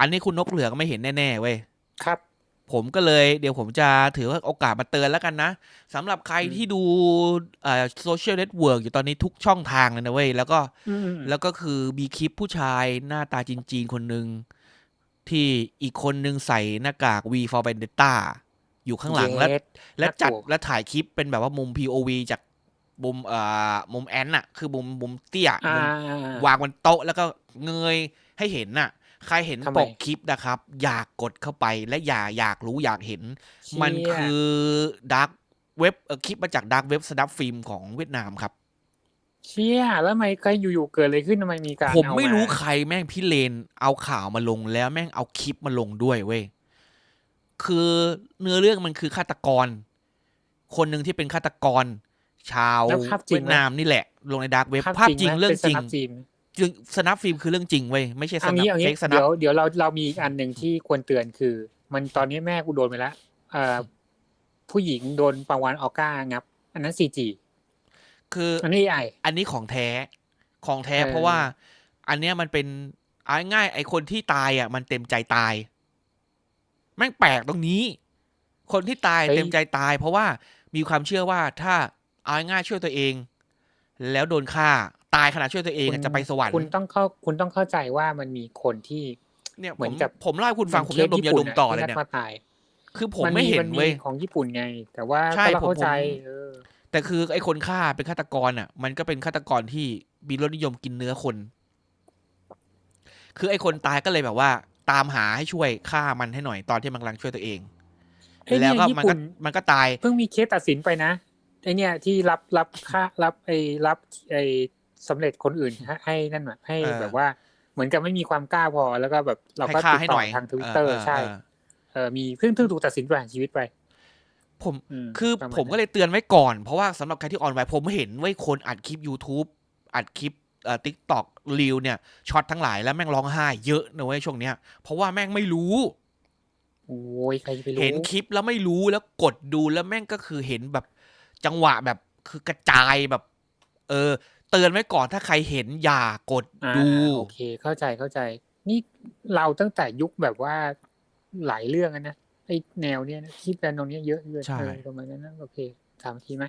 อันนี้คุณนกเหลืองไม่เห็นแน่ๆเว้ยครับ ผมก็เลยเดี๋ยวผมจะถือว่าโอกาสมาเตือนแล้วกันนะสำหรับใครอืมที่ดูโซเชียลเน็ตเวิร์กอยู่ตอนนี้ทุกช่องทางเลยนะเว้ยแล้วก็อืมแล้วก็คือมีคลิปผู้ชายหน้าตาจีนๆคนหนึ่งที่อีกคนนึงใส่หน้ากาก V for Vendetta อยู่ข้างหลังแล้วเย็ดและจัดน่ากลัวและถ่ายคลิปเป็นแบบว่ามุม POV จากมุมเอ่อมุมแอนน่ะ คือมุมมุมเตี้ยอ่ามุมวางบนโต๊ะแล้วก็เงยให้เห็นน่ะ ใครเห็นทำไมปกคลิปนะครับ อยากกดเข้าไปและอย่าอยากรู้อยากเห็น มันเชี่ยคือดักเว็บคลิปมาจากดักเว็บสนับฟิล์มของเวียดนามครับ เชี่ยแล้วทำไมใครอยู่ๆเกิดอะไรขึ้นทำไมมีการผมเอาไม่รู้าใครแม่งพี่เลนเอาข่าวมาลงแล้วแม่งเอาคลิปมาลงด้วยเว้ยคือเนื้อเรื่องมันคือฆาตกร คนหนึ่งที่เป็นฆาตกร ชาวแล้วภาพจริเวีงยดไหมนามนี่แหละ ลงในดักเว็บภาพจริงไหมเรื่องป็นจริง สนับจีนจริงสนับฟิล์มคือเรื่องจริงเว้ยไม่ใช่สอันนับนี้เอาเฟงี้กสนับเดี๋ยวเดี๋ยวเราเรามีอีกอันหนึ่งที่ควรเตือนคือ มันตอนนี้แม่กูโดนไปแล้วเอ่อผู้หญิงโดนปาวานออก้างับ อันนั้นซีจีคืออันนี้ไออันนี้ของแท้ของแท้เออเพราะว่า อันเนี้ยมันเป็นเอาง่ายๆไอคนที่ตายอะ มันเต็มใจตายแม่งแปลกตรงนี้ คนที่ตายเต็มใจตาย เพราะว่ามีความเชื่อว่าถ้าเอาง่ายๆช่วยตัวเอง แล้วโดนฆ่าตายขณะช่วยตัวเองอะจะไปสวรรค์คุณต้องเข้าคุณต้องเข้าใจว่ามันมีคนที่เนี่ยเหผมือมนกับผมเล่าให้คุณฟังผมยังดมยาดมต่อเลยเนี่ยมาตายคือผมไม่เห็นมีเว้ยของญี่ปุ่นไง แต่ว่าใช่ก็เราผมเข้าใจผมเออแต่คือไอ้คนฆ่าเป็นฆาตกรอะ มันก็เป็นฆาตกรที่มีรสนิยมกินเนื้อคน คือไอ้คนตายก็เลยแบบว่า ตามหาให้ช่วยฆ่ามันให้หน่อยตอนที่มันกำลังช่วยตัวเองเอ้ยแล้วก็เนี่ยญี่มันปุ่ก็นมันก็ตายเพิ่งมีเคสตัดสินไปนะ ไอเนี่ยที่รับรับค่ารับไอรับไอสำเร็จคนอื่นให้ให้นั่นน่ะให้เออแบบว่า เหมือนกับไม่มีความกล้าพอแล้วก็แบบเราให้ก็ฆ่าติดให้ต่หอน่อยทางทวิตเตอร์เออใช่เออเออมีเพิ่งเพิ่งถูกตัดสินประหารชีวิตไปผมอืมคือประมาณผมก็เลยเตือนไว้ก่อน เพราะว่าสำหรับใครที่ออนไลน์ผมเห็นไว้ยคนอัดคลิป YouTube อัดคลิปเอ่อทิกตอกรีวเนี่ยช็อตทั้งหลายแล้วแม่งร้องไห้เยอะนะเว้ยช่วงเนี้ย เพราะว่าแม่งไม่รู้โอ้ยใครจะไปรู้เห็นคลิปแล้วไม่รู้แล้วกดดูแล้วแม่งก็คือเห็นแบบ จังหวะแบบคือกระจายแบบ เออ เตือนไว้ก่อนถ้าใครเห็นอย่ากดอ่าดูโอเค เข้าใจเข้าใจ นี่เราตั้งแต่ยุคแบบว่าหลายเรื่องอะนะไอแนวเนี้ยนะคลิปแนวเนี้ยเยอะเยอะใช่เออประมาณนั้นนะโอเคสามทีไหม